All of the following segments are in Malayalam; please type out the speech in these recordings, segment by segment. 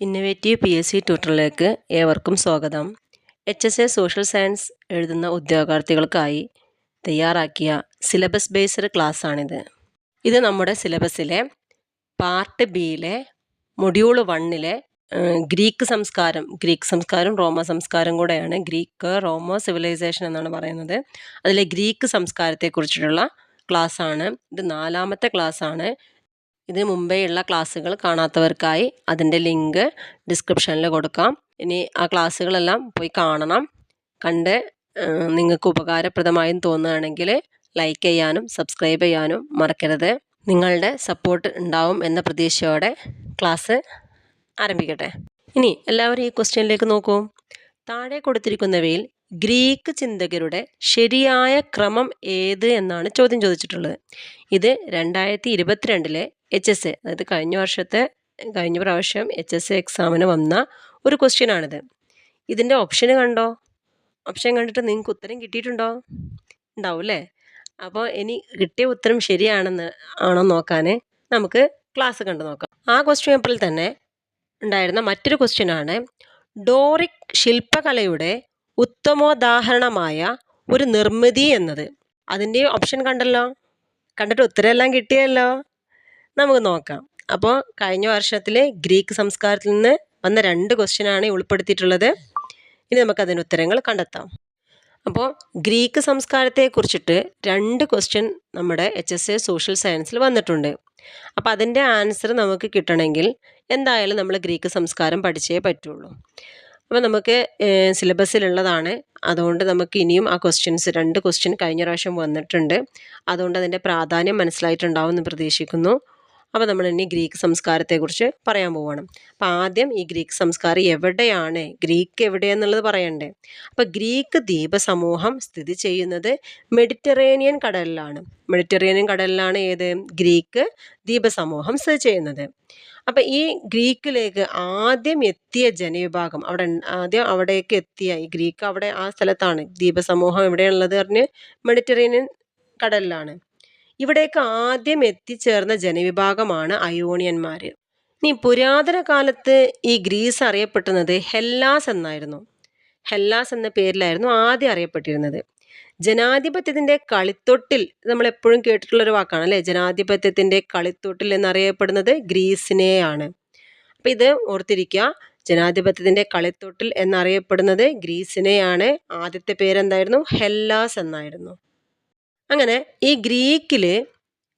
ഇന്നവേറ്റീവ് പി എസ് സി ട്യൂട്ടറിലേക്ക് ഏവർക്കും സ്വാഗതം. H S A social science എഴുതുന്ന ഉദ്യോഗാർത്ഥികൾക്കായി തയ്യാറാക്കിയ സിലബസ് ബേസ്ഡ് ക്ലാസ്സാണിത് ഇത് നമ്മുടെ സിലബസിലെ പാർട്ട് ബിയിലെ മൊഡ്യൂൾ വണ്ണിലെ ഗ്രീക്ക് സംസ്കാരം ഗ്രീക്ക് സംസ്കാരം റോമ സംസ്കാരം കൂടെയാണ് ഗ്രീക്ക് റോമ സിവിലൈസേഷൻ എന്നാണ് പറയുന്നത്. അതിലെ ഗ്രീക്ക് സംസ്കാരത്തെക്കുറിച്ചിട്ടുള്ള ക്ലാസ്സാണ് ഇത് നാലാമത്തെ ക്ലാസ്സാണ് ഇതിന് മുമ്പേ ഉള്ള ക്ലാസ്സുകൾ കാണാത്തവർക്കായി അതിന്റെ ലിങ്ക് ഡിസ്ക്രിപ്ഷനിൽ കൊടുക്കാം. ഇനി ആ ക്ലാസ്സുകളെല്ലാം പോയി കാണണം. കണ്ട് നിങ്ങൾക്ക് ഉപകാരപ്രദമായും തോന്നുകയാണെങ്കിൽ ലൈക്ക് ചെയ്യാനും സബ്സ്ക്രൈബ് ചെയ്യാനും മറക്കരുത്. നിങ്ങളുടെ സപ്പോർട്ട് ഉണ്ടാവും എന്ന പ്രതീക്ഷയോടെ ക്ലാസ് ആരംഭിക്കട്ടെ. ഇനി എല്ലാവരും ഈ ക്വസ്റ്റ്യനിലേക്ക് നോക്കൂ. താഴെ കൊടുത്തിരിക്കുന്നവയിൽ ഗ്രീക്ക് ചിന്തകരുടെ ശരിയായ ക്രമം ഏത് എന്നാണ് ചോദ്യം ചോദിച്ചിട്ടുള്ളത്. ഇത് രണ്ടായിരത്തി ഇരുപത്തിരണ്ടിലെ എച്ച് എസ് എ അതായത് കഴിഞ്ഞ വർഷത്തെ കഴിഞ്ഞ പ്രാവശ്യം എച്ച് എസ് എ എക്സാമിന് വന്ന ഒരു ക്വസ്റ്റ്യൻ ആണിത്. ഇതിന്റെ ഓപ്ഷൻ കണ്ടോ? ഓപ്ഷൻ കണ്ടിട്ട് നിങ്ങൾക്ക് ഉത്തരം കിട്ടിയിട്ടുണ്ടോ? ഉണ്ടാവും അല്ലേ? അപ്പോൾ ഇനി കിട്ടിയ ഉത്തരം ശരിയാണെന്ന് ആണോ നോക്കാൻ നമുക്ക് ക്ലാസ് കണ്ടു നോക്കാം. ആ ക്വസ്റ്റ്യൻ പേപ്പറിൽ തന്നെ ഉണ്ടായിരുന്ന മറ്റൊരു ക്വസ്റ്റ്യൻ ആണ്. ഡോറിക് ശില്പകലയുടെ ഉത്തമോദാഹരണമായ ഒരു നിർമ്മിതി എന്നത്. അതിന്റെ ഓപ്ഷൻ കണ്ടല്ലോ? കണ്ടിട്ട് ഉത്തരമെല്ലാം കിട്ടിയല്ലോ? നമുക്ക് നോക്കാം. അപ്പോൾ കഴിഞ്ഞ വർഷത്തിലെ ഗ്രീക്ക് സംസ്കാരത്തിൽ നിന്ന് വന്ന രണ്ട് ക്വസ്റ്റ്യനാണ് ഉൾപ്പെടുത്തിയിട്ടുള്ളത്. ഇനി നമുക്ക് അതിന് ഉത്തരങ്ങൾ കണ്ടെത്താം. അപ്പോൾ ഗ്രീക്ക് സംസ്കാരത്തെക്കുറിച്ചിട്ട് രണ്ട് ക്വസ്റ്റ്യൻ നമ്മുടെ എച്ച് എസ് എ സോഷ്യൽ സയൻസിൽ വന്നിട്ടുണ്ട്. അപ്പോൾ അതിന്റെ ആൻസർ നമുക്ക് കിട്ടണമെങ്കിൽ എന്തായാലും നമ്മൾ ഗ്രീക്ക് സംസ്കാരം പഠിച്ചേ പറ്റുള്ളൂ. അപ്പോൾ നമുക്ക് സിലബസിലുള്ളതാണ്. അതുകൊണ്ട് നമുക്ക് ഇനിയും ആ ക്വസ്റ്റ്യൻസ് രണ്ട് ക്വസ്റ്റ്യൻ കഴിഞ്ഞ പ്രാവശ്യം വന്നിട്ടുണ്ട്. അതുകൊണ്ട് അതിന്റെ പ്രാധാന്യം മനസ്സിലായിട്ടുണ്ടാവും എന്ന് പ്രതീക്ഷിക്കുന്നു. അപ്പോൾ നമ്മൾ ഇനി ഗ്രീക്ക് സംസ്കാരത്തെക്കുറിച്ച് പറയാൻ പോവുകയാണ് അപ്പോൾ ആദ്യം ഈ ഗ്രീക്ക് സംസ്കാരം എവിടെയാണ്? ഗ്രീക്ക് എവിടെയെന്നുള്ളത് പറയണ്ടേ? അപ്പോൾ ഗ്രീക്ക് ദ്വീപ സമൂഹം സ്ഥിതി ചെയ്യുന്നത് മെഡിറ്ററേനിയൻ കടലിലാണ്. മെഡിറ്ററേനിയൻ കടലിലാണ് ഏത്? ഗ്രീക്ക് ദ്വീപ സമൂഹം സ്ഥിതി ചെയ്യുന്നത്. അപ്പം ഈ ഗ്രീക്കിലേക്ക് ആദ്യം എത്തിയ ജനവിഭാഗം അവിടെ ആദ്യം അവിടേക്ക് എത്തിയ ഈ ഗ്രീക്ക് അവിടെ ആ സ്ഥലത്താണ്. ദ്വീപസമൂഹം എവിടെയുള്ളത് പറഞ്ഞ് മെഡിറ്ററേനിയൻ കടലിലാണ്. ഇവിടേക്ക് ആദ്യം എത്തിച്ചേർന്ന ജനവിഭാഗമാണ് അയോണിയന്മാർ ഇനി പുരാതന കാലത്ത് ഈ ഗ്രീസ് അറിയപ്പെട്ടിരുന്നത് ഹെല്ലാസ് എന്നായിരുന്നു. ഹെല്ലാസ് എന്ന പേരിലായിരുന്നു ആദ്യം അറിയപ്പെട്ടിരുന്നത്. ജനാധിപത്യത്തിന്റെ കളിത്തൊട്ടിൽ നമ്മൾ എപ്പോഴും കേട്ടിട്ടുള്ള കേട്ടിട്ടുള്ളൊരു വാക്കാണ് അല്ലേ? ജനാധിപത്യത്തിന്റെ കളിത്തൊട്ടിൽ എന്നറിയപ്പെടുന്നത് ഗ്രീസിനെയാണ്. അപ്പം ഇത് ഓർത്തിരിക്കുക ജനാധിപത്യത്തിന്റെ കളിത്തൊട്ടിൽ എന്നറിയപ്പെടുന്നത് ഗ്രീസിനെയാണ്. ആദ്യത്തെ പേരെന്തായിരുന്നു? ഹെല്ലാസ് എന്നായിരുന്നു. അങ്ങനെ ഈ ഗ്രീക്കിൽ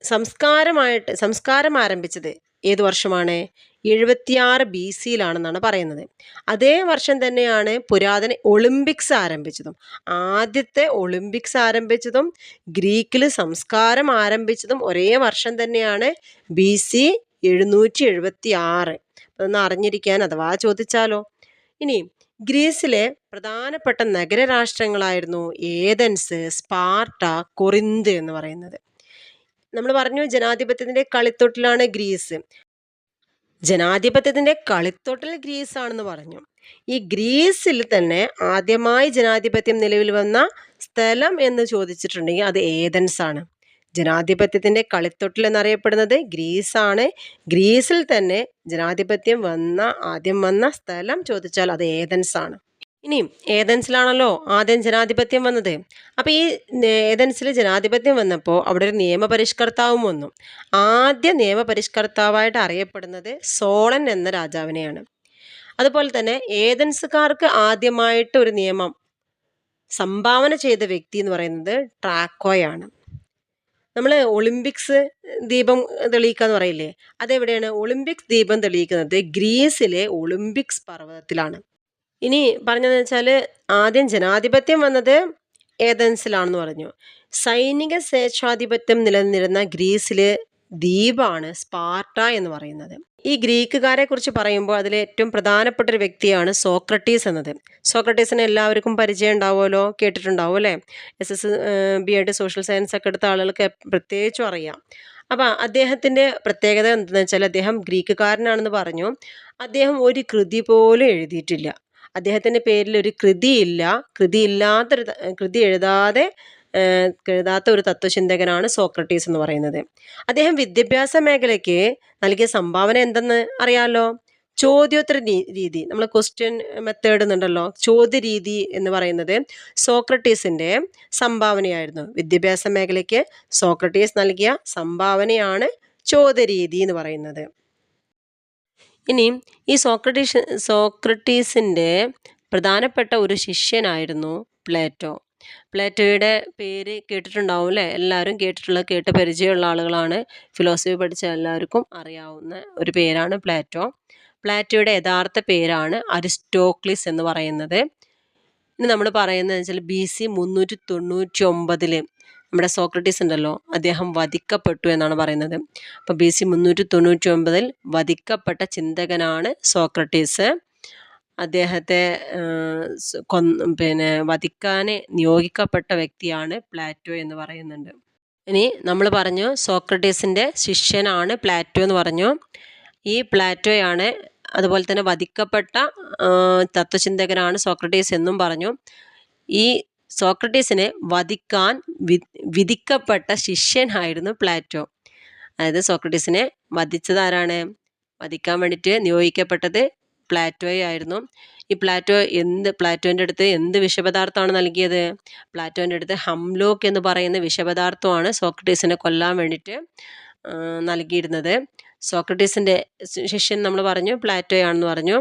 സംസ്കാരമായിട്ട് സംസ്കാരം ആരംഭിച്ചത് ഏത് വർഷമാണ്? എഴുപത്തിയാറ് ബി സിയിലാണെന്നാണ് പറയുന്നത്. അതേ വർഷം തന്നെയാണ് പുരാതന ഒളിമ്പിക്സ് ആരംഭിച്ചതും. ആദ്യത്തെ ഒളിമ്പിക്സ് ആരംഭിച്ചതും ഗ്രീക്കിൽ സംസ്കാരം ആരംഭിച്ചതും ഒരേ വർഷം തന്നെയാണ് ബി സി എഴുന്നൂറ്റി എഴുപത്തി ആറ് അതൊന്ന് അറിഞ്ഞിരിക്കാൻ അഥവാ ചോദിച്ചാലോ? ഇനി ഗ്രീസിലെ പ്രധാനപ്പെട്ട നഗരരാഷ്ട്രങ്ങളായിരുന്നു ഏതൻസ് സ്പാർട്ട കൊറിന്ത് എന്ന് പറയുന്നത്. നമ്മൾ പറഞ്ഞു ജനാധിപത്യത്തിന്റെ കളിത്തൊട്ടിലാണ് ഗ്രീസ്. ജനാധിപത്യത്തിന്റെ കളിത്തൊട്ടിൽ ഗ്രീസ് ആണെന്ന് പറഞ്ഞു. ഈ ഗ്രീസിൽ തന്നെ ആദ്യമായി ജനാധിപത്യം നിലവിൽ വന്ന സ്ഥലം എന്ന് ചോദിച്ചിട്ടുണ്ടെങ്കിൽ അത് ഏതൻസ് ആണ്. ജനാധിപത്യത്തിന്റെ കളിത്തൊട്ടിൽ എന്നറിയപ്പെടുന്നത് ഗ്രീസ് ആണ്. ഗ്രീസിൽ തന്നെ ജനാധിപത്യം വന്ന ആദ്യം വന്ന സ്ഥലം ചോദിച്ചാൽ അത് ഏതൻസ് ആണ്. ഇനിയും ഏതൻസിലാണല്ലോ ആദ്യം ജനാധിപത്യം വന്നത്. അപ്പോൾ ഈ ഏതൻസിൽ ജനാധിപത്യം വന്നപ്പോൾ അവിടെ ഒരു നിയമപരിഷ്കർത്താവും വന്നു. ആദ്യ നിയമപരിഷ്കർത്താവായിട്ട് അറിയപ്പെടുന്നത് സോളൻ എന്ന രാജാവിനെയാണ്. അതുപോലെ തന്നെ ഏതൻസുകാർക്ക് ആദ്യമായിട്ട് ഒരു നിയമം സംഭാവന ചെയ്ത വ്യക്തി എന്ന് പറയുന്നത് ട്രാക്കോയാണ്. നമ്മൾ ഒളിമ്പിക്സ് ദീപം തെളിയിക്കുക എന്ന് പറയില്ലേ? അതെവിടെയാണ്? ഒളിമ്പിക്സ് ദീപം തെളിയിക്കുന്നത് ഗ്രീസിലെ ഒളിമ്പിക്സ് പർവതത്തിലാണ്. ഇനി പറഞ്ഞതെന്ന് വെച്ചാൽ ആദ്യം ജനാധിപത്യം വന്നത് ഏതൻസിലാണെന്ന് പറഞ്ഞു. സൈനിക സ്വേച്ഛാധിപത്യം നിലനിന്നിരുന്ന ഗ്രീസിലെ ദ്വീപാണ് സ്പാർട്ട എന്ന് പറയുന്നത്. ഈ ഗ്രീക്കുകാരെ കുറിച്ച് പറയുമ്പോൾ അതിലെ ഏറ്റവും പ്രധാനപ്പെട്ട ഒരു വ്യക്തിയാണ് സോക്രട്ടീസ് എന്നത്. സോക്രട്ടീസിനെ എല്ലാവർക്കും പരിചയം ഉണ്ടാവുമല്ലോ? കേട്ടിട്ടുണ്ടാവും അല്ലേ? S S B Ed social science ഒക്കെ എടുത്ത ആളുകൾക്ക് പ്രത്യേകിച്ചും അറിയാം. അപ്പം അദ്ദേഹത്തിന്റെ പ്രത്യേകത എന്താണെന്ന് വെച്ചാൽ അദ്ദേഹം ഗ്രീക്കുകാരനാണെന്ന് പറഞ്ഞു. അദ്ദേഹം ഒരു കൃതി പോലും എഴുതിയിട്ടില്ല. അദ്ദേഹത്തിന്റെ പേരിൽ ഒരു കൃതിയില്ല. കൃതിയില്ലാത്തൊരു കൃതി എഴുതാതെ എഴുതാത്ത ഒരു തത്വചിന്തകനാണ് സോക്രട്ടീസ് എന്ന് പറയുന്നത്. അദ്ദേഹം വിദ്യാഭ്യാസ മേഖലയ്ക്ക് നൽകിയ സംഭാവന എന്തെന്ന് അറിയാമല്ലോ ചോദ്യോത്തര രീതി. നമ്മൾ ക്വസ്റ്റ്യൻ മെത്തേഡ് എന്നുണ്ടല്ലോ. ചോദ്യ രീതി എന്ന് പറയുന്നത് സോക്രട്ടീസിന്റെ സംഭാവനയായിരുന്നു. വിദ്യാഭ്യാസ മേഖലയ്ക്ക് സോക്രട്ടീസ് നൽകിയ സംഭാവനയാണ് ചോദ്യരീതി എന്ന് പറയുന്നത്. ഇനി ഈ സോക്രട്ടീസ് സോക്രട്ടീസിന്റെ പ്രധാനപ്പെട്ട ഒരു ശിഷ്യനായിരുന്നു പ്ലേറ്റോ. പ്ലേറ്റോയുടെ പേര് കേട്ടിട്ടുണ്ടാവും അല്ലേ? എല്ലാവരും കേട്ടിട്ടുള്ള കേട്ട് പരിചയമുള്ള ആളുകളാണ്. ഫിലോസഫി പഠിച്ച എല്ലാവർക്കും അറിയാവുന്ന ഒരു പേരാണ് പ്ലേറ്റോ. പ്ലാറ്റോയുടെ യഥാർത്ഥ പേരാണ് അരിസ്റ്റോക്ലിസ് എന്ന് പറയുന്നത്. ഇനി നമ്മൾ പറയുന്നത് വെച്ചാൽ ബി സി മുന്നൂറ്റി തൊണ്ണൂറ്റി ഒമ്പതിൽ നമ്മുടെ സോക്രട്ടീസ് ഉണ്ടല്ലോ അദ്ദേഹം വധിക്കപ്പെട്ടു എന്നാണ് പറയുന്നത്. അപ്പോൾ ബി സി മുന്നൂറ്റി തൊണ്ണൂറ്റി ഒമ്പതിൽ വധിക്കപ്പെട്ട ചിന്തകനാണ് സോക്രട്ടീസ്. അദ്ദേഹത്തെ കൊന്ന് പിന്നെ വധിക്കാൻ നിയോഗിക്കപ്പെട്ട വ്യക്തിയാണ് പ്ലാറ്റോ എന്ന് പറയുന്നുണ്ട്. ഇനി നമ്മൾ പറഞ്ഞു സോക്രട്ടീസിന്റെ ശിഷ്യനാണ് പ്ലാറ്റോ എന്ന് പറഞ്ഞു. ഈ പ്ലാറ്റോയാണ് അതുപോലെ തന്നെ വധിക്കപ്പെട്ട തത്വചിന്തകനാണ് സോക്രട്ടീസ് എന്നും പറഞ്ഞു. ഈ സോക്രട്ടീസിനെ വധിക്കാൻ വിധിക്കപ്പെട്ട ശിഷ്യനായിരുന്നു പ്ലാറ്റോ. അതായത് സോക്രട്ടീസിനെ വധിച്ചതാരാണ്? വധിക്കാൻ വേണ്ടിയിട്ട് നിയോഗിക്കപ്പെട്ടത് പ്ലാറ്റോയായിരുന്നു ഈ പ്ലാറ്റോ എന്ത് പ്ലാറ്റോന്റെ അടുത്ത് എന്ത് വിഷപദാർത്ഥമാണ് നൽകിയത്? പ്ലാറ്റോന്റെ അടുത്ത് ഹംലോക്ക് എന്ന് പറയുന്ന വിഷപദാർത്ഥമാണ് സോക്രട്ടീസിനെ കൊല്ലാൻ വേണ്ടിയിട്ട് നൽകിയിരുന്നത്. സോക്രട്ടീസിന്റെ ശിഷ്യൻ നമ്മൾ പറഞ്ഞു പ്ലാറ്റോയാണെന്ന് പറഞ്ഞു.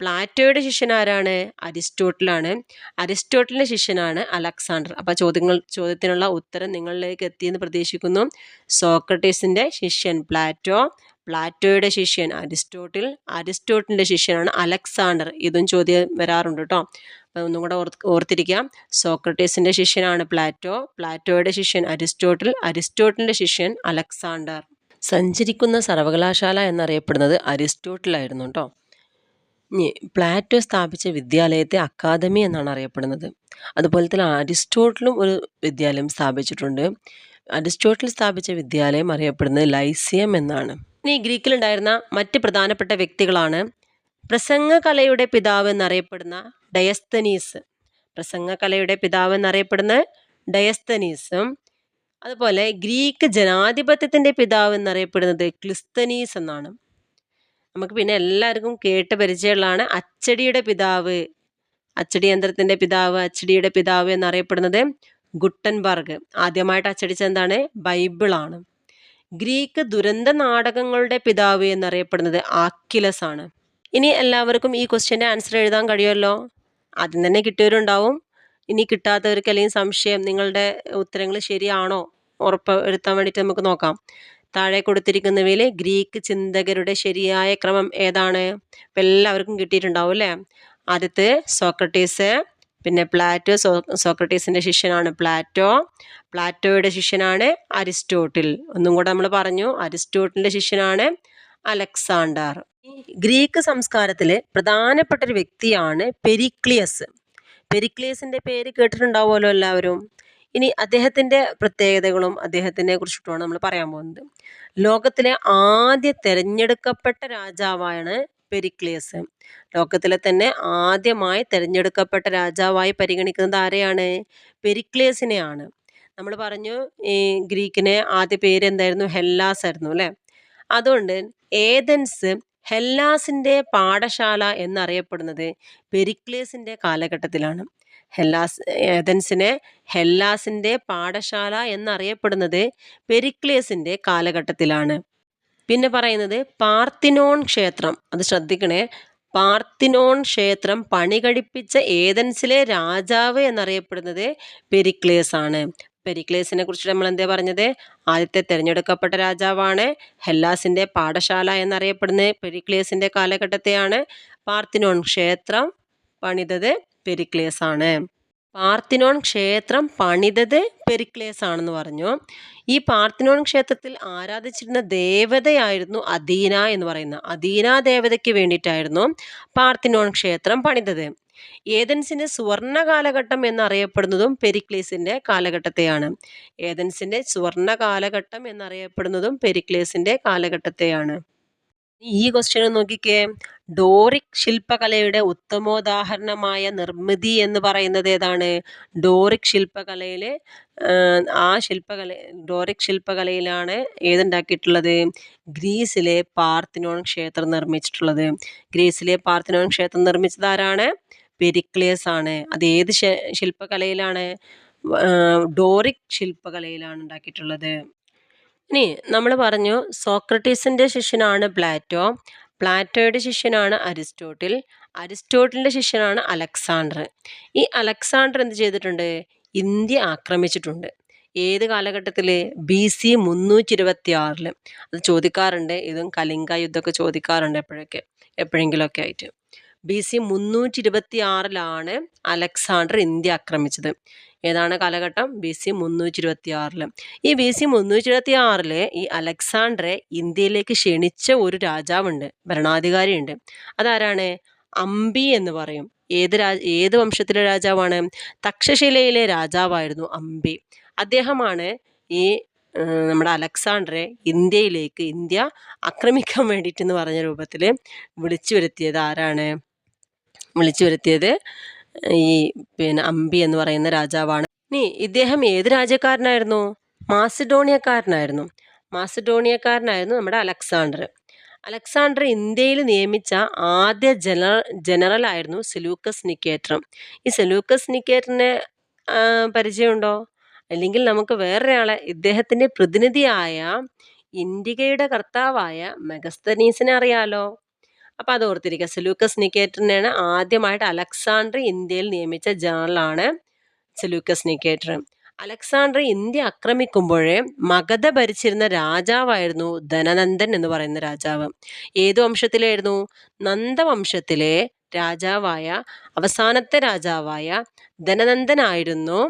പ്ലാറ്റോയുടെ ശിഷ്യൻ ആരാണ്? അരിസ്റ്റോട്ടിലാണ്. അരിസ്റ്റോട്ടിലിന്റെ ശിഷ്യനാണ് അലക്സാണ്ടർ. അപ്പോൾ ചോദ്യങ്ങൾ ചോദ്യത്തിനുള്ള ഉത്തരം നിങ്ങളിലേക്ക് എത്തിയെന്ന് പ്രതീക്ഷിക്കുന്നു. സോക്രട്ടീസിന്റെ ശിഷ്യൻ പ്ലാറ്റോ പ്ലാറ്റോയുടെ ശിഷ്യൻ അരിസ്റ്റോട്ടിൽ അരിസ്റ്റോട്ടിലിന്റെ ശിഷ്യനാണ് അലക്സാണ്ടർ. ഇതും ചോദ്യം വരാറുണ്ട് കേട്ടോ. അപ്പോൾ ഒന്നും കൂടെ ഓർത്തിരിക്കാം. സോക്രട്ടീസിന്റെ ശിഷ്യനാണ് പ്ലാറ്റോ പ്ലാറ്റോയുടെ ശിഷ്യൻ അരിസ്റ്റോട്ടിൽ അരിസ്റ്റോട്ടിലിന്റെ ശിഷ്യൻ അലക്സാണ്ടർ. സഞ്ചരിക്കുന്ന സർവകലാശാല എന്നറിയപ്പെടുന്നത് അരിസ്റ്റോട്ടിലായിരുന്നു കേട്ടോ ഇനി പ്ലാറ്റോ സ്ഥാപിച്ച വിദ്യാലയത്തെ അക്കാദമി എന്നാണ് അറിയപ്പെടുന്നത്. അതുപോലെ തന്നെ അരിസ്റ്റോട്ടിലും ഒരു വിദ്യാലയം സ്ഥാപിച്ചിട്ടുണ്ട്. അരിസ്റ്റോട്ടിൽ സ്ഥാപിച്ച വിദ്യാലയം അറിയപ്പെടുന്നത് ലൈസിയം എന്നാണ്. ഇനി ഗ്രീക്കിലുണ്ടായിരുന്ന മറ്റ് പ്രധാനപ്പെട്ട വ്യക്തികളാണ് പ്രസംഗകലയുടെ പിതാവ് എന്നറിയപ്പെടുന്ന ഡയസ്തനീസ്. പ്രസംഗകലയുടെ പിതാവ് എന്നറിയപ്പെടുന്ന ഡയസ്തനീസും അതുപോലെ ഗ്രീക്ക് ജനാധിപത്യത്തിന്റെ പിതാവ് എന്നറിയപ്പെടുന്നത് ക്ലിസ്തനീസ് എന്നാണ്. നമുക്ക് പിന്നെ എല്ലാവർക്കും കേട്ട് പരിചയമുള്ളതാണ് അച്ചടിയുടെ പിതാവ് അച്ചടി യന്ത്രത്തിന്റെ പിതാവ് അച്ചടിയുടെ പിതാവ് എന്നറിയപ്പെടുന്നത് ഗുട്ടൻബർഗ്. ആദ്യമായിട്ട് അച്ചടിച്ചെന്താണ് ബൈബിളാണ്. ഗ്രീക്ക് ദുരന്ത നാടകങ്ങളുടെ പിതാവ് എന്നറിയപ്പെടുന്നത് ആക്കിലസ് ആണ്. ഇനി എല്ലാവർക്കും ഈ ക്വസ്റ്റ്യന്റെ ആൻസർ എഴുതാൻ കഴിയുമല്ലോ? ആദ്യം തന്നെ കിട്ടിയവരുണ്ടാവും. ഇനി കിട്ടാത്തവർക്ക് അല്ലെങ്കിൽ സംശയം നിങ്ങളുടെ ഉത്തരങ്ങൾ ശരിയാണോ? ഉറപ്പ് വരുത്താൻ വേണ്ടിയിട്ട് നമുക്ക് നോക്കാം. താഴെ കൊടുത്തിരിക്കുന്നവയിൽ ഗ്രീക്ക് ചിന്തകരുടെ ശരിയായ ക്രമം ഏതാണ്? ഇപ്പം എല്ലാവർക്കും കിട്ടിയിട്ടുണ്ടാവും അല്ലേ? ആദ്യത്തെ സോക്രട്ടീസ് പിന്നെ പ്ലാറ്റോ സോ സോക്രട്ടീസിന്റെ ശിഷ്യനാണ് പ്ലാറ്റോ. പ്ലാറ്റോയുടെ ശിഷ്യനാണ് അരിസ്റ്റോട്ടിൽ. ഒന്നും കൂടെ നമ്മൾ പറഞ്ഞു അരിസ്റ്റോട്ടിലിന്റെ ശിഷ്യനാണ് അലക്സാണ്ടർ. ഗ്രീക്ക് സംസ്കാരത്തിലെ പ്രധാനപ്പെട്ട ഒരു വ്യക്തിയാണ് പെരിക്ലിയസ്. പെരിക്ലിയസിന്റെ പേര് കേട്ടിട്ടുണ്ടാവുമല്ലോ എല്ലാവരും. ഇനി അദ്ദേഹത്തിന്റെ പ്രത്യേകതകളും അദ്ദേഹത്തിനെ കുറിച്ചിട്ടുമാണ് നമ്മൾ പറയാൻ പോകുന്നത്. ലോകത്തിലെ ആദ്യ തിരഞ്ഞെടുക്കപ്പെട്ട രാജാവാണ് പെരിക്ലിയസ്. ലോകത്തിലെ തന്നെ ആദ്യമായി തിരഞ്ഞെടുക്കപ്പെട്ട രാജാവായി പരിഗണിക്കുന്നത് ആരെയാണ്? പെരിക്ലിയസിനെയാണ്. നമ്മൾ പറഞ്ഞു ഈ ഗ്രീക്കിനെ ആദ്യ പേര് എന്തായിരുന്നു? ഹെല്ലാസ് ആയിരുന്നു അല്ലേ? അതുകൊണ്ട് ഏതൻസ് ഹെല്ലാസിന്റെ പാഠശാല എന്നറിയപ്പെടുന്നത് പെരിക്ലിയസിന്റെ കാലഘട്ടത്തിലാണ്. ഹെല്ലാസ് ഏതൻസിനെ ഹെല്ലാസിന്റെ പാഠശാല എന്നറിയപ്പെടുന്നത് പെരിക്ലേസിന്റെ കാലഘട്ടത്തിലാണ്. പിന്നെ പറയുന്നത് പാർത്തിനോൺ ക്ഷേത്രം. അത് ശ്രദ്ധിക്കണേ. പാർത്തിനോൺ ക്ഷേത്രം പണി കഴിപ്പിച്ച ഏതൻസിലെ രാജാവ് എന്നറിയപ്പെടുന്നത് പെരിക്ലേസ് ആണ് പെരിക്ലേസിനെ കുറിച്ച് നമ്മൾ എന്താ പറഞ്ഞത്? ആദ്യത്തെ തിരഞ്ഞെടുക്കപ്പെട്ട രാജാവാണ് ഹെല്ലാസിന്റെ പാഠശാല എന്നറിയപ്പെടുന്ന പെരിക്ലേസിന്റെ കാലഘട്ടത്തെയാണ്. പാർത്തിനോൺ ക്ഷേത്രം പണിതത് പെരിക്ലേസ് ആണ് പാർത്തിനോൺ ക്ഷേത്രം പണിതത് പെരിക്ലേസ് ആണെന്ന് പറഞ്ഞു. ഈ പാർത്തിനോൺ ക്ഷേത്രത്തിൽ ആരാധിച്ചിരുന്ന ദേവതയായിരുന്നു അദീന എന്ന് പറയുന്ന. അദീന ദേവതയ്ക്ക് വേണ്ടിയിട്ടായിരുന്നു പാർത്തിനോൺ ക്ഷേത്രം പണിതത്. ഏതൻസിന്റെ സുവർണ കാലഘട്ടം എന്നറിയപ്പെടുന്നതും പെരിക്ലേസിന്റെ കാലഘട്ടത്തെയാണ്. ഏതൻസിന്റെ സുവർണ കാലഘട്ടം എന്നറിയപ്പെടുന്നതും പെരിക്ലേസിന്റെ കാലഘട്ടത്തെയാണ്. ഈ ക്വസ്റ്റ്യൻ നോക്കിക്കേ. ഡോറിക് ശില്പകലയുടെ ഉത്തമോദാഹരണമായ നിർമ്മിതി എന്ന് പറയുന്നത് ഏതാണ്? ഡോറിക് ശില്പകലയിൽ ആ ശില്പകല ഡോറിക് ശില്പകലയിലാണ് ഏതുണ്ടാക്കിയിട്ടുള്ളത്? ഗ്രീസിലെ പാർത്തിനോൺ ക്ഷേത്രം നിർമ്മിച്ചിട്ടുള്ളത്. ഗ്രീസിലെ പാർത്തിനോൺ ക്ഷേത്രം നിർമ്മിച്ചത് ആരാണ്? പെരിക്ലിയസ് ആണ്. അത് ഏത് ശില്പകലയിലാണ്? ഡോറിക് ശില്പകലയിലാണ് ഉണ്ടാക്കിയിട്ടുള്ളത്. ഇനി നമ്മൾ പറഞ്ഞു സോക്രട്ടീസിന്റെ ശിഷ്യനാണ് പ്ലാറ്റോ. പ്ലാറ്റോയുടെ ശിഷ്യനാണ് അരിസ്റ്റോട്ടിൽ. അരിസ്റ്റോട്ടിലിന്റെ ശിഷ്യനാണ് അലക്സാണ്ടർ. ഈ അലക്സാണ്ടർ എന്ത് ചെയ്തിട്ടുണ്ട്? ഇന്ത്യ ആക്രമിച്ചിട്ടുണ്ട്. ഏത് കാലഘട്ടത്തിൽ? ബി സി മുന്നൂറ്റി ഇരുപത്തി ആറിൽ അത് ചോദിക്കാറുണ്ട്. ഇതും കലിംഗ യുദ്ധമൊക്കെ ചോദിക്കാറുണ്ട് എപ്പോഴൊക്കെ? എപ്പോഴെങ്കിലുമൊക്കെ ആയിട്ട്. ബി സി മുന്നൂറ്റി ഇരുപത്തി ആറിലാണ് അലക്സാണ്ടർ ഇന്ത്യ ആക്രമിച്ചത്. ഏതാണ് കാലഘട്ടം? ബി സി മുന്നൂറ്റി ഇരുപത്തി ആറിൽ ഈ ബി സി മുന്നൂറ്റി ഇരുപത്തി ആറിൽ ഈ അലക്സാണ്ടറെ ഇന്ത്യയിലേക്ക് ക്ഷണിച്ച ഒരു രാജാവുണ്ട് ഭരണാധികാരിയുണ്ട്. അതാരാണ്? അമ്പി എന്ന് പറയും. ഏത് രാജ ഏത് വംശത്തിലെ രാജാവാണ്? തക്ഷശിലയിലെ രാജാവായിരുന്നു അമ്പി അദ്ദേഹമാണ് ഈ നമ്മുടെ അലക്സാണ്ടറെ ഇന്ത്യയിലേക്ക് ഇന്ത്യ ആക്രമിക്കാൻ വേണ്ടിയിട്ടെന്ന് പറഞ്ഞ രൂപത്തിൽ വിളിച്ചു വരുത്തിയത് ആരാണ്? വിളിച്ചു വരുത്തിയത് ഈ പിന്നെ അമ്പി എന്ന് പറയുന്ന രാജാവാണ്. ഇനി ഇദ്ദേഹം ഏത് രാജ്യക്കാരനായിരുന്നു? മാസിഡോണിയക്കാരനായിരുന്നു. മാസിഡോണിയക്കാരനായിരുന്നു നമ്മുടെ അലക്സാണ്ടർ. അലക്സാണ്ടർ ഇന്ത്യയിൽ നിയമിച്ച ആദ്യ ജനറൽ ജനറൽ ആയിരുന്നു സെലൂക്കസ് നിക്കേറ്റർ ഈ സെലൂക്കസ് നിക്കേറ്ററിനെ പരിചയമുണ്ടോ? അല്ലെങ്കിൽ നമുക്ക് വേറൊരാളെ ഇദ്ദേഹത്തിന്റെ പ്രതിനിധിയായ ഇന്ത്യയുടെ കർത്താവായ മെഗസ്തനീസിനെ അറിയാലോ? അപ്പോൾ അത് ഓർത്തിരിക്കുക. സെലൂക്കസ് നിക്കേറ്ററിനെയാണ് ആദ്യമായിട്ട് അലക്സാണ്ടർ ഇന്ത്യയിൽ നിയമിച്ച ജനറലാണ് സെലൂക്കസ് നിക്കേറ്റർ. അലക്സാണ്ടർ ഇന്ത്യ ആക്രമിക്കുമ്പോഴേ മഗധ ഭരിച്ചിരുന്ന രാജാവായിരുന്നു ധനനന്ദൻ എന്ന് പറയുന്ന രാജാവ്. ഏതു വംശത്തിലായിരുന്നു? നന്ദവംശത്തിലെ രാജാവായ അവസാനത്തെ രാജാവായ ധനനന്ദനായിരുന്നു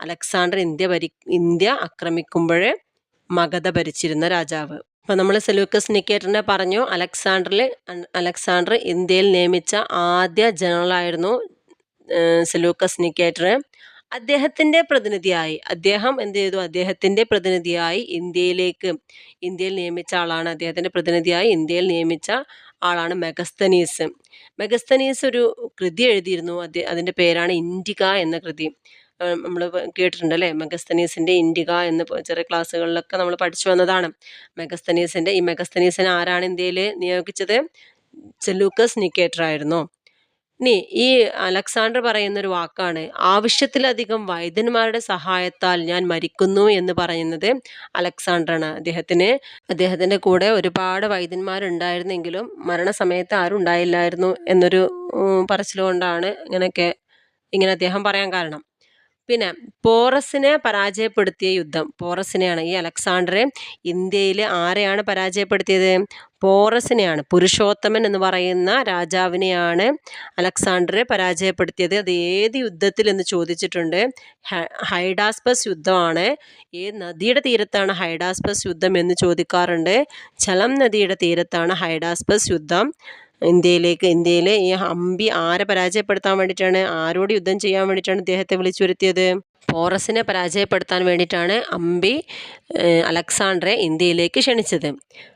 അലക്സാണ്ടർ ഇന്ത്യ ഭരി ഇന്ത്യ ആക്രമിക്കുമ്പോഴേ മഗധ ഭരിച്ചിരുന്ന രാജാവ്. അപ്പോൾ നമ്മൾ സെലൂക്കസ് നിക്കേറ്ററിനെ പറഞ്ഞു. അലക്സാണ്ടറിൽ അലക്സാണ്ടർ ഇന്ത്യയിൽ നിയമിച്ച ആദ്യ ജനറലായിരുന്നു സെലൂക്കസ് നിക്കേറ്റർ അദ്ദേഹത്തിന്റെ പ്രതിനിധിയായി അദ്ദേഹം എന്ത് ചെയ്തു? അദ്ദേഹത്തിന്റെ പ്രതിനിധിയായി ഇന്ത്യയിലേക്ക് ഇന്ത്യയിൽ നിയമിച്ച ആളാണ് അദ്ദേഹത്തിന്റെ പ്രതിനിധിയായി ഇന്ത്യയിൽ നിയമിച്ച ആളാണ് മെഗസ്തനീസ്. മെഗസ്തനീസ് ഒരു കൃതി എഴുതിയിരുന്നു. അതിന്റെ പേരാണ് ഇൻഡിക എന്ന കൃതി. നമ്മൾ കേട്ടിട്ടുണ്ട് അല്ലേ മെഗസ്തനീസിന്റെ ഇൻഡിക എന്ന് ചെറിയ ക്ലാസ്സുകളിലൊക്കെ നമ്മൾ പഠിച്ചു വന്നതാണ്. മെഗസ്തനീസിന്റെ ഈ മെഗസ്തനീസിനെ ആരാണ് ഇന്ത്യയിൽ നിയോഗിച്ചത്? ചെലൂക്കസ് നിക്കേറ്റർ ആയിരുന്നു ഇനി ഈ അലക്സാണ്ടർ പറയുന്ന ഒരു വാക്കാണ് ആവശ്യത്തിലധികം വൈദ്യന്മാരുടെ സഹായത്താൽ ഞാൻ മരിക്കുന്നു എന്ന് പറയുന്നത് അലക്സാണ്ടറാണ്. അദ്ദേഹത്തിന് അദ്ദേഹത്തിന്റെ കൂടെ ഒരുപാട് വൈദ്യന്മാരുണ്ടായിരുന്നെങ്കിലും മരണസമയത്ത് ആരും ഉണ്ടായില്ലായിരുന്നു എന്നൊരു പറച്ചിലുകൊണ്ടാണ് ഇങ്ങനെയൊക്കെ ഇങ്ങനെ അദ്ദേഹം പറയാൻ കാരണം. പിന്നെ പോറസിനെ പരാജയപ്പെടുത്തിയ യുദ്ധം. പോറസിനെയാണ് ഈ അലക്സാണ്ടറെ ഇന്ത്യയിൽ ആരെയാണ് പരാജയപ്പെടുത്തിയത്? പോറസിനെയാണ്. പുരുഷോത്തമൻ എന്ന് പറയുന്ന രാജാവിനെയാണ് അലക്സാണ്ടറെ പരാജയപ്പെടുത്തിയത്. അത് ഏത് യുദ്ധത്തിൽ എന്ന് ചോദിച്ചിട്ടുണ്ട്? ഹൈഡാസ്പസ് യുദ്ധമാണ്. ഏത് നദിയുടെ തീരത്താണ് ഹൈഡാസ്പസ് യുദ്ധം എന്ന് ചോദിക്കാറുണ്ട്. ചലം നദിയുടെ തീരത്താണ് ഹൈഡാസ്പസ് യുദ്ധം. ഇന്ത്യയിലേക്ക് ഇന്ത്യയിലെ ഈ ഹംപി ആരെ പരാജയപ്പെടുത്താൻ വേണ്ടിയിട്ടാണ് ആരോട് യുദ്ധം ചെയ്യാൻ വേണ്ടിയിട്ടാണ് ഇദ്ദേഹത്തെ വിളിച്ചു വരുത്തിയത് പോറസിനെ പരാജയപ്പെടുത്താൻ വേണ്ടിയിട്ടാണ് അമ്പി അലക്സാണ്ടറെ ഇന്ത്യയിലേക്ക് ക്ഷണിച്ചത്.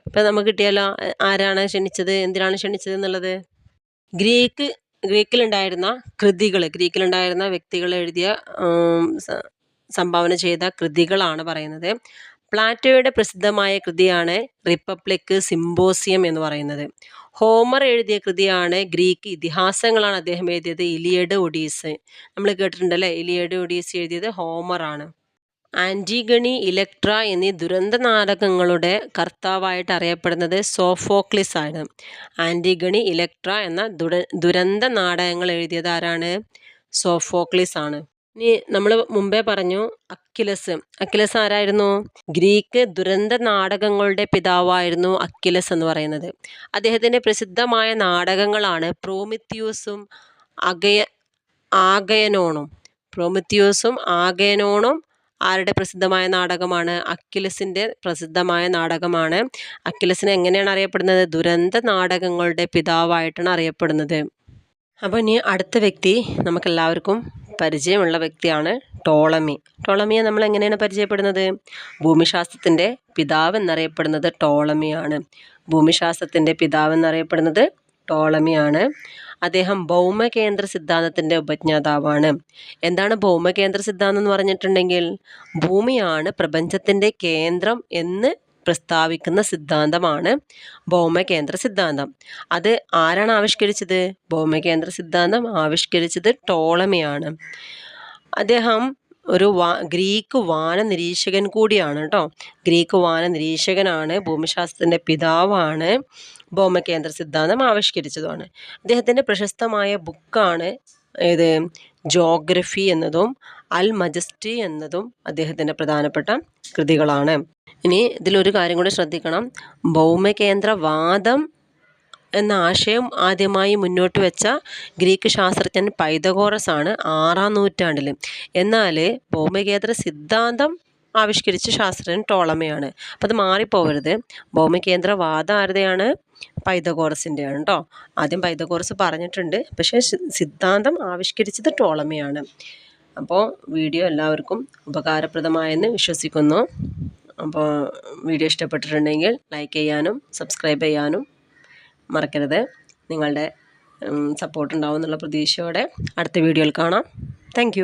ഇപ്പം നമുക്ക് കിട്ടിയാലോ ആരാണ് ക്ഷണിച്ചത് എന്തിനാണ് ക്ഷണിച്ചത് എന്നുള്ളത്? ഗ്രീക്ക് ഗ്രീക്കിലുണ്ടായിരുന്ന കൃതികൾ ഗ്രീക്കിലുണ്ടായിരുന്ന വ്യക്തികൾ എഴുതിയ സംഭാവന ചെയ്ത കൃതികളാണ് പറയുന്നത്. പ്ലാറ്റോയുടെ പ്രസിദ്ധമായ കൃതിയാണ് റിപ്പബ്ലിക് സിംബോസിയം എന്ന് പറയുന്നത്. ഹോമർ എഴുതിയ കൃതിയാണ് ഗ്രീക്ക് ഇതിഹാസങ്ങളാണ് അദ്ദേഹം എഴുതിയത്. Iliad Odyssey. നമ്മൾ കേട്ടിട്ടുണ്ടല്ലേ? ഇലിയഡ് ഒഡീസ് എഴുതിയത് ഹോമറാണ് ആന്റിഗണി ഇലക്ട്ര എന്നീ ദുരന്ത നാടകങ്ങളുടെ കർത്താവായിട്ട് അറിയപ്പെടുന്നത് സോഫോക്ലിസ് ആണ്. ആന്റിഗണി ഇലക്ട്ര എന്ന ദുരന്ത നാടകങ്ങൾ എഴുതിയത് ആരാണ്? സോഫോക്ലിസ് ആണ്. ഇനി നമ്മൾ മുമ്പേ പറഞ്ഞു അക്കിലസ് അക്കിലസ് ആരായിരുന്നു? ഗ്രീക്ക് ദുരന്ത നാടകങ്ങളുടെ പിതാവായിരുന്നു അക്കിലസ് എന്ന് പറയുന്നത്. അദ്ദേഹത്തിന്റെ പ്രസിദ്ധമായ നാടകങ്ങളാണ് പ്രോമിത്യൂസും അഗയ ആഗയനോണും. പ്രോമിത്യൂസും ആഗയനോണും ആരുടെ പ്രസിദ്ധമായ നാടകമാണ്? അക്കിലസിന്റെ പ്രസിദ്ധമായ നാടകമാണ്. അക്കിലസിനെ എങ്ങനെയാണ് അറിയപ്പെടുന്നത്? ദുരന്ത നാടകങ്ങളുടെ പിതാവായിട്ടാണ് അറിയപ്പെടുന്നത്. അപ്പോൾ ഇനി അടുത്ത വ്യക്തി നമുക്കെല്ലാവർക്കും പരിചയമുള്ള വ്യക്തിയാണ് ടോളമി. ടോളമിയെ നമ്മൾ എങ്ങനെയാണ് പരിചയപ്പെടുന്നത്? ഭൂമിശാസ്ത്രത്തിന്റെ പിതാവ് എന്നറിയപ്പെടുന്നത് ടോളമിയാണ്. ഭൂമിശാസ്ത്രത്തിന്റെ പിതാവ് എന്നറിയപ്പെടുന്നത് ടോളമിയാണ്. അദ്ദേഹം ഭൗമകേന്ദ്ര സിദ്ധാന്തത്തിന്റെ ഉപജ്ഞാതാവാണ്. എന്താണ് ഭൗമകേന്ദ്ര സിദ്ധാന്തം എന്ന് പറഞ്ഞിട്ടുണ്ടെങ്കിൽ ഭൂമിയാണ് പ്രപഞ്ചത്തിന്റെ കേന്ദ്രം എന്ന് പ്രസ്താവിക്കുന്ന സിദ്ധാന്തമാണ് ഭൗമകേന്ദ്ര സിദ്ധാന്തം. അത് ആരാണ് ആവിഷ്കരിച്ചത്? ഭൗമകേന്ദ്ര സിദ്ധാന്തം ആവിഷ്കരിച്ചത് ടോളമിയാണ്. അദ്ദേഹം ഒരു വാ ഗ്രീക്ക് വാന നിരീക്ഷകൻ കൂടിയാണ് കേട്ടോ. ഗ്രീക്ക് വാന നിരീക്ഷകനാണ് ഭൂമിശാസ്ത്രത്തിന്റെ പിതാവാണ് ഭൗമകേന്ദ്ര സിദ്ധാന്തം ആവിഷ്കരിച്ചതുമാണ്. അദ്ദേഹത്തിന്റെ പ്രശസ്തമായ ബുക്കാണ് ഏത്? ജോഗ്രഫി എന്നതും അൽ മജസ്റ്റി എന്നതും അദ്ദേഹത്തിന്റെ പ്രധാനപ്പെട്ട കൃതികളാണ്. ഇനി ഇതിലൊരു കാര്യം കൂടി ശ്രദ്ധിക്കണം. ഭൗമകേന്ദ്രവാദം എന്ന ആശയം ആദ്യമായി മുന്നോട്ട് വെച്ച ഗ്രീക്ക് ശാസ്ത്രജ്ഞൻ പൈതഗോറസ് ആണ് ആറാം നൂറ്റാണ്ടിൽ. എന്നാൽ ഭൗമകേന്ദ്ര സിദ്ധാന്തം ആവിഷ്കരിച്ച ശാസ്ത്രജ്ഞൻ ടോളമയാണ്. അപ്പം അത് മാറിപ്പോവരുത്. ഭൗമകേന്ദ്രവാദം ആരുടെയാണ്? പൈതഗോറസിന്റെയാണ് കേട്ടോ ആദ്യം പൈതഗോറസ് പറഞ്ഞിട്ടുണ്ട്. പക്ഷേ സിദ്ധാന്തം ആവിഷ്കരിച്ചത് ടോളമയാണ്. അപ്പോൾ വീഡിയോ എല്ലാവർക്കും ഉപകാരപ്രദമായെന്ന് വിശ്വസിക്കുന്നു. അപ്പോൾ വീഡിയോ ഇഷ്ടപ്പെട്ടിട്ടുണ്ടെങ്കിൽ ലൈക്ക് ചെയ്യാനും സബ്സ്ക്രൈബ് ചെയ്യാനും മറക്കരുത്. നിങ്ങളുടെ സപ്പോർട്ട് ഉണ്ടാവും എന്നുള്ള പ്രതീക്ഷയോടെ അടുത്ത വീഡിയോയിൽ കാണാം. താങ്ക്